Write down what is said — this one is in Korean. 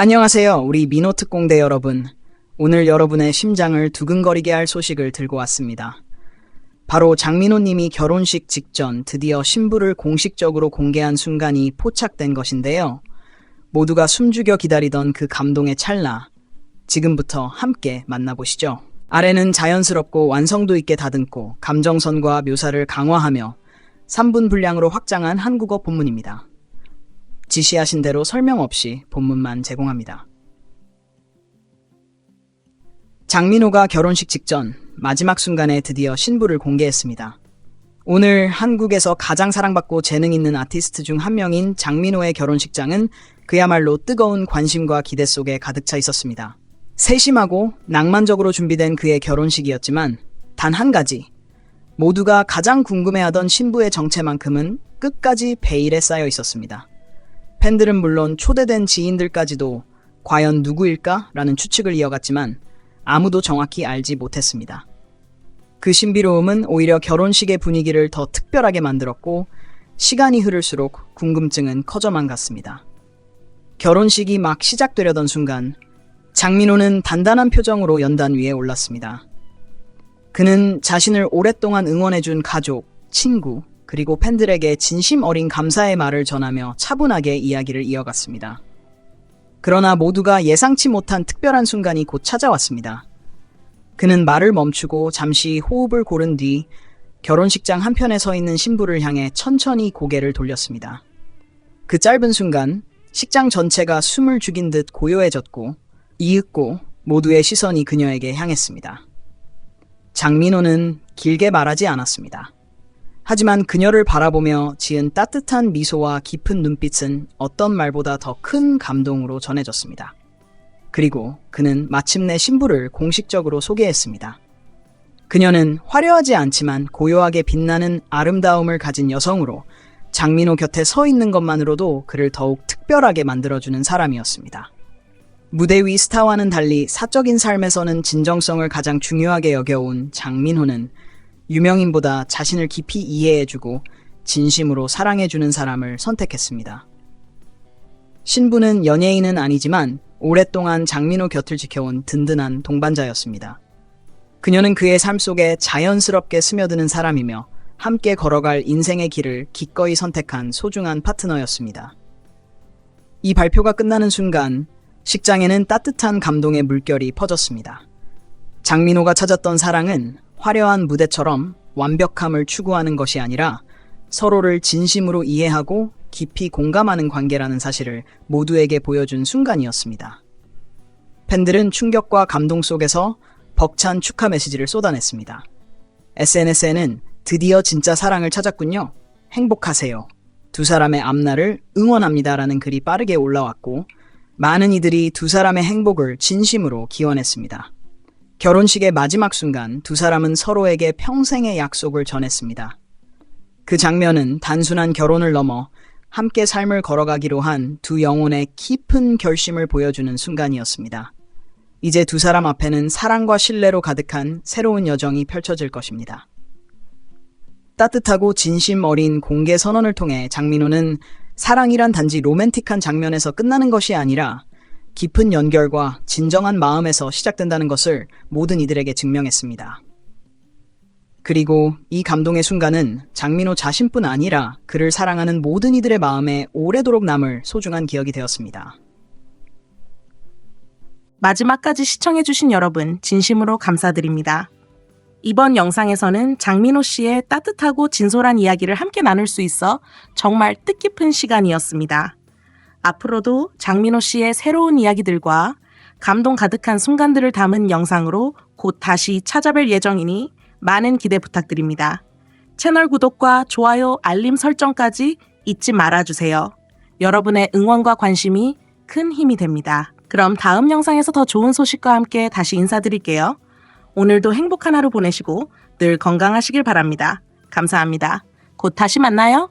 안녕하세요. 우리 민호 특공대 여러분. 오늘 여러분의 심장을 두근거리게 할 소식을 들고 왔습니다. 바로 장민호 님이 결혼식 직전 드디어 신부를 공식적으로 공개한 순간이 포착된 것인데요. 모두가 숨죽여 기다리던 그 감동의 찰나. 지금부터 함께 만나보시죠. 아래는 자연스럽고 완성도 있게 다듬고 감정선과 묘사를 강화하며 3분 분량으로 확장한 한국어 본문입니다. 지시하신 대로 설명 없이 본문만 제공합니다. 장민호가 결혼식 직전 마지막 순간에 드디어 신부를 공개했습니다. 오늘 한국에서 가장 사랑받고 재능 있는 아티스트 중 한 명인 장민호의 결혼식장은 그야말로 뜨거운 관심과 기대 속에 가득 차 있었습니다. 세심하고 낭만적으로 준비된 그의 결혼식이었지만 단 한 가지 모두가 가장 궁금해하던 신부의 정체만큼은 끝까지 베일에 쌓여 있었습니다. 팬들은 물론 초대된 지인들까지도 과연 누구일까? 라는 추측을 이어갔지만 아무도 정확히 알지 못했습니다. 그 신비로움은 오히려 결혼식의 분위기를 더 특별하게 만들었고 시간이 흐를수록 궁금증은 커져만 갔습니다. 결혼식이 막 시작되려던 순간 장민호는 단단한 표정으로 연단 위에 올랐습니다. 그는 자신을 오랫동안 응원해준 가족, 친구, 그리고 팬들에게 진심 어린 감사의 말을 전하며 차분하게 이야기를 이어갔습니다. 그러나 모두가 예상치 못한 특별한 순간이 곧 찾아왔습니다. 그는 말을 멈추고 잠시 호흡을 고른 뒤 결혼식장 한편에 서 있는 신부를 향해 천천히 고개를 돌렸습니다. 그 짧은 순간 식장 전체가 숨을 죽인 듯 고요해졌고 이윽고 모두의 시선이 그녀에게 향했습니다. 장민호는 길게 말하지 않았습니다. 하지만 그녀를 바라보며 지은 따뜻한 미소와 깊은 눈빛은 어떤 말보다 더 큰 감동으로 전해졌습니다. 그리고 그는 마침내 신부를 공식적으로 소개했습니다. 그녀는 화려하지 않지만 고요하게 빛나는 아름다움을 가진 여성으로 장민호 곁에 서 있는 것만으로도 그를 더욱 특별하게 만들어주는 사람이었습니다. 무대 위 스타와는 달리 사적인 삶에서는 진정성을 가장 중요하게 여겨온 장민호는 유명인보다 자신을 깊이 이해해주고 진심으로 사랑해주는 사람을 선택했습니다. 신부는 연예인은 아니지만 오랫동안 장민호 곁을 지켜온 든든한 동반자였습니다. 그녀는 그의 삶 속에 자연스럽게 스며드는 사람이며 함께 걸어갈 인생의 길을 기꺼이 선택한 소중한 파트너였습니다. 이 발표가 끝나는 순간 식장에는 따뜻한 감동의 물결이 퍼졌습니다. 장민호가 찾았던 사랑은 화려한 무대처럼 완벽함을 추구하는 것이 아니라 서로를 진심으로 이해하고 깊이 공감하는 관계라는 사실을 모두에게 보여준 순간이었습니다. 팬들은 충격과 감동 속에서 벅찬 축하 메시지를 쏟아냈습니다. SNS에는 드디어 진짜 사랑을 찾았군요. 행복하세요. 두 사람의 앞날을 응원합니다라는 글이 빠르게 올라왔고 많은 이들이 두 사람의 행복을 진심으로 기원했습니다. 결혼식의 마지막 순간 두 사람은 서로에게 평생의 약속을 전했습니다. 그 장면은 단순한 결혼을 넘어 함께 삶을 걸어가기로 한 두 영혼의 깊은 결심을 보여주는 순간이었습니다. 이제 두 사람 앞에는 사랑과 신뢰로 가득한 새로운 여정이 펼쳐질 것입니다. 따뜻하고 진심 어린 공개 선언을 통해 장민호는 사랑이란 단지 로맨틱한 장면에서 끝나는 것이 아니라 깊은 연결과 진정한 마음에서 시작된다는 것을 모든 이들에게 증명했습니다. 그리고 이 감동의 순간은 장민호 자신뿐 아니라 그를 사랑하는 모든 이들의 마음에 오래도록 남을 소중한 기억이 되었습니다. 마지막까지 시청해주신 여러분, 진심으로 감사드립니다. 이번 영상에서는 장민호 씨의 따뜻하고 진솔한 이야기를 함께 나눌 수 있어 정말 뜻깊은 시간이었습니다. 앞으로도 장민호 씨의 새로운 이야기들과 감동 가득한 순간들을 담은 영상으로 곧 다시 찾아뵐 예정이니 많은 기대 부탁드립니다. 채널 구독과 좋아요, 알림 설정까지 잊지 말아주세요. 여러분의 응원과 관심이 큰 힘이 됩니다. 그럼 다음 영상에서 더 좋은 소식과 함께 다시 인사드릴게요. 오늘도 행복한 하루 보내시고 늘 건강하시길 바랍니다. 감사합니다. 곧 다시 만나요.